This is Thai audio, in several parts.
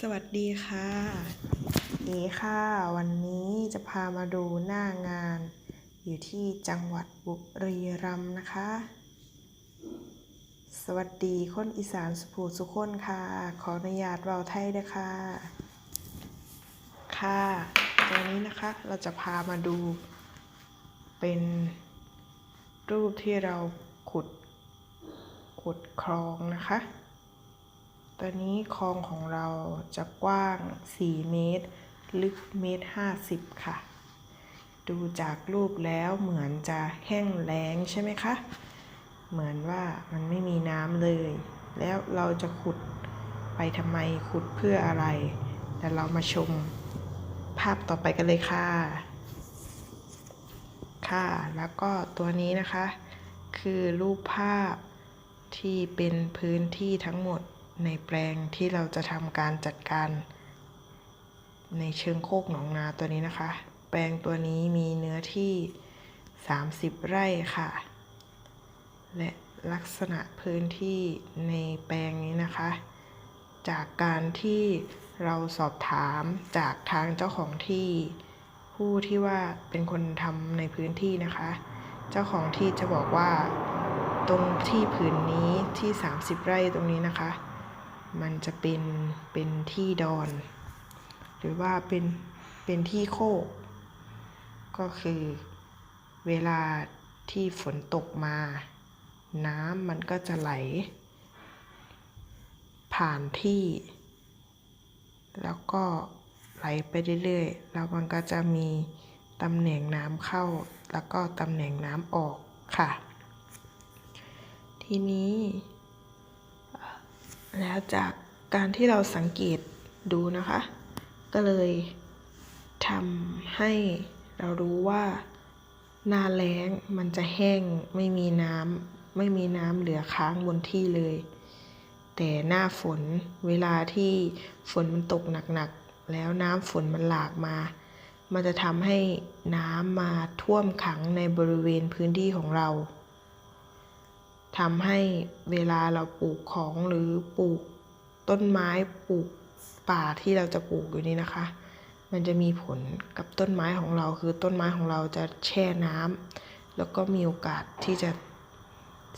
สวัสดีค่ะนี่ค่ะ วันนี้จะพามาดูหน้างาน อยู่ที่จังหวัดบุรีรัมย์นะคะ สวัสดีคนอีสานสุภูสุคนค่ะ ขออนุญาตเบาไทยด้วยค่ะ ค่ะตัวนี้นะคะเราจะพามาดู เป็นรูปที่เราขุด ขุดคลองนะคะ ตอนนี้คลองของเราจะกว้าง 4 เมตร ลึกเมตร 50 ค่ะ ดูจากรูปแล้วเหมือนจะแห้งแล้งใช่ไหมคะ เหมือนว่ามันไม่มีน้ำเลย แล้วเราจะขุดไปทำไมขุดเพื่ออะไรเดี๋ยวเรามาชมภาพต่อไปกันเลยค่ะ ค่ะ แล้วก็ตัวนี้นะคะ คือรูปภาพที่เป็นพื้นที่ทั้งหมด ในแปลงที่เราจะทำการจัดการ ในเชิงโคกหนองนาตัวนี้นะคะ แปลงตัวนี้มีเนื้อที่ 30 ไร่ค่ะ และลักษณะพื้นที่ในแปลงนี้นะคะ จากการที่เราสอบถามจากทางเจ้าของที่ ผู้ที่ว่าเป็นคนทำในพื้นที่นะคะ เจ้าของที่จะบอกว่าตรงที่ผืนนี้ที่ 30 ไร่ตรงนี้นะคะ มันจะเป็นเป็นที่ดอน หรือว่าเป็นเป็นที่โคก ก็คือเวลาที่ฝนตกมา น้ำมันก็จะไหล ผ่านที่ แล้วก็ไหลไปเรื่อยๆ แล้วมันก็จะมีตำแหน่งน้ำเข้า แล้วก็ตำแหน่งน้ำออกค่ะ ทีนี้ แล้วจากการที่เราสังเกตดูนะคะ ก็เลยทำให้เรารู้ว่าหน้าแล้งมันจะแห้งไม่มีน้ำไม่มีน้ำเหลือค้างบนที่เลย แต่หน้าฝนเวลาที่ฝนมันตกหนักๆแล้วน้ำฝนมันหลากมา มันจะทำให้น้ำมาท่วมขังในบริเวณพื้นที่ของเรา ทำให้เวลาเราปลูกของหรือปลูกต้นไม้ปลูกป่าที่เราจะปลูกอยู่นี่นะคะ มันจะมีผลกับต้นไม้ของเราคือต้นไม้ของเราจะแช่น้ำแล้วก็มีโอกาสที่จะ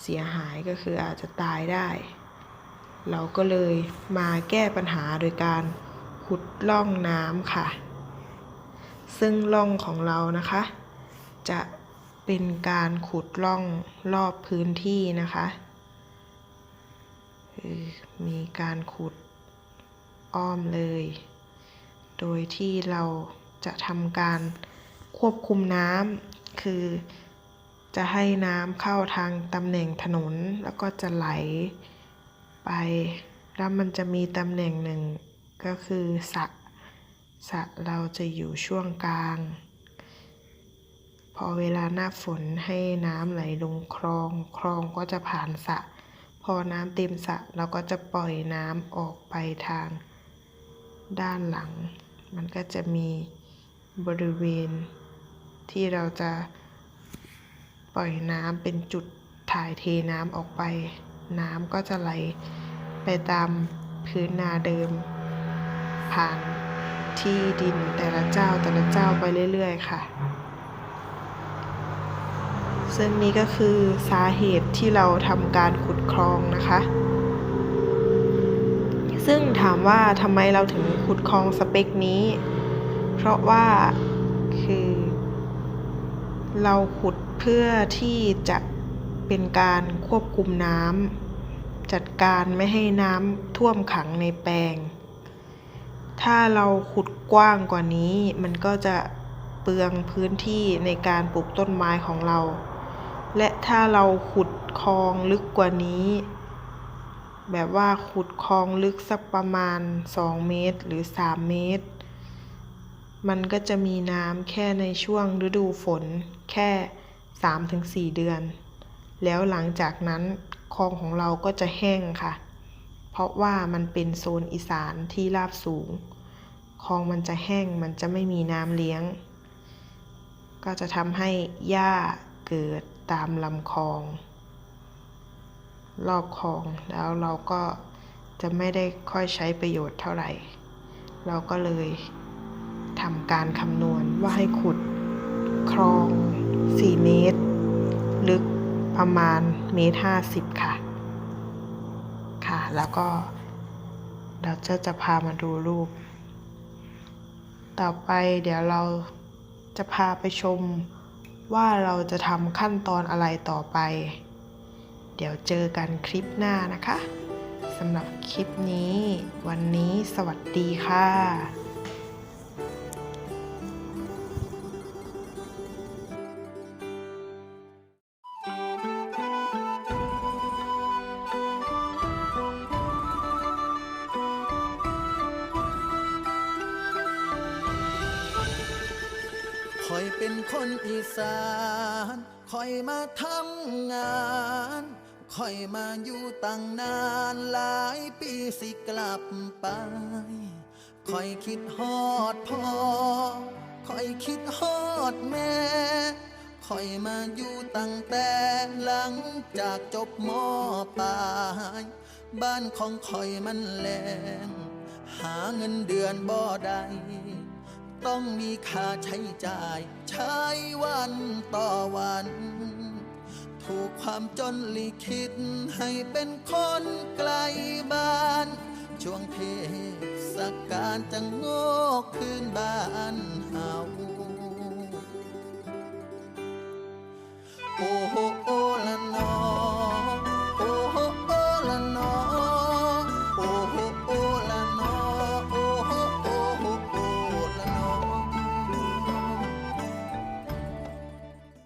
เสียหายก็คืออาจจะตายได้ เราก็เลยมาแก้ปัญหาโดยการขุดร่องน้ำค่ะ ซึ่งร่องของเรานะคะ จะ เป็นการขุดร่องรอบพื้นที่นะคะมีการขุดอ้อมเลย โดยที่เราจะทำการควบคุมน้ำคือจะให้น้ำเข้าทางตำแหน่งถนนแล้วก็จะไหลไป แล้วมันจะมีตำแหน่งหนึ่งก็คือสระสระเราจะอยู่ช่วงกลาง พอเวลาหน้าฝนให้น้ำไหลลงคลอง คลองก็จะผ่านสระ พอน้ำเต็มสระเราก็จะปล่อยน้ำออกไปทาง ด้านหลัง มันก็จะมีบริเวณที่เราจะปล่อยน้ำเป็นจุดถ่ายเทน้ำออกไป น้ำก็จะไหลไปตามพื้นนาเดิม ผ่านที่ดินแต่ละเจ้าแต่ละเจ้าไปเรื่อย ๆ ค่ะ ซึ่งนี้ก็คือสาเหตุที่เราทำการขุดคลองนะคะ ซึ่งถามว่าทำไมเราถึงขุดคลองสเปคนี้ เพราะว่าคือ เราขุดเพื่อที่จะเป็นการควบคุมน้ำจัดการไม่ให้น้ำท่วมขังในแปลง ถ้าเราขุดกว้างกว่านี้มันก็จะเปลืองพื้นที่ในการปลูกต้นไม้ของเรา และถ้าเราขุดคลองลึกกว่านี้ แบบว่าขุดคลองลึกสักประมาณ 2 เมตรหรือ 3 เมตร มันก็จะมีน้ำแค่ในช่วงฤดูฝนแค่ 3-4 เดือน แล้วหลังจากนั้นคลองของเราก็จะแห้งค่ะ เพราะว่ามันเป็นโซนอีสานที่ราบสูง คลองมันจะแห้งมันจะไม่มีน้ำเลี้ยง ก็จะทำให้หญ้าเกิด ตามลำคลอง รอบคลองแล้วเราก็จะไม่ได้ค่อยใช้ประโยชน์เท่าไหร่ เราก็เลยทำการคำนวณว่าให้ขุดคลอง 4 เมตร ลึกประมาณเมตรห้าสิบค่ะ ค่ะ แล้วก็เราจะจะพามาดูรูป ต่อไปเดี๋ยวเราจะพาไปชม ว่าเราจะทำขั้นตอนอะไรต่อไป เดี๋ยวเจอกันคลิปหน้านะคะสำหรับคลิปนี้ วันนี้สวัสดีค่ะ คอยเป็นคนอีสานคอยมาทำงานคอยมาอยู่ตั้งนานหลายปีสิกลับไปคอยคิดฮอดพ่อคอยคิดฮอดแม่คอยมาอยู่ตั้งแต่หลังจากจบมปลายบ้านของคอยมันแลงหาเงินเดือนบ่ได้ ต้องมีค่าใช้จ่าย ใช้วันต่อวัน ถูกความจนลิขิตให้เป็นคนไกลบ้าน ช่วงเทศกาลจะโงกคืนบ้านเฮาโอ้โห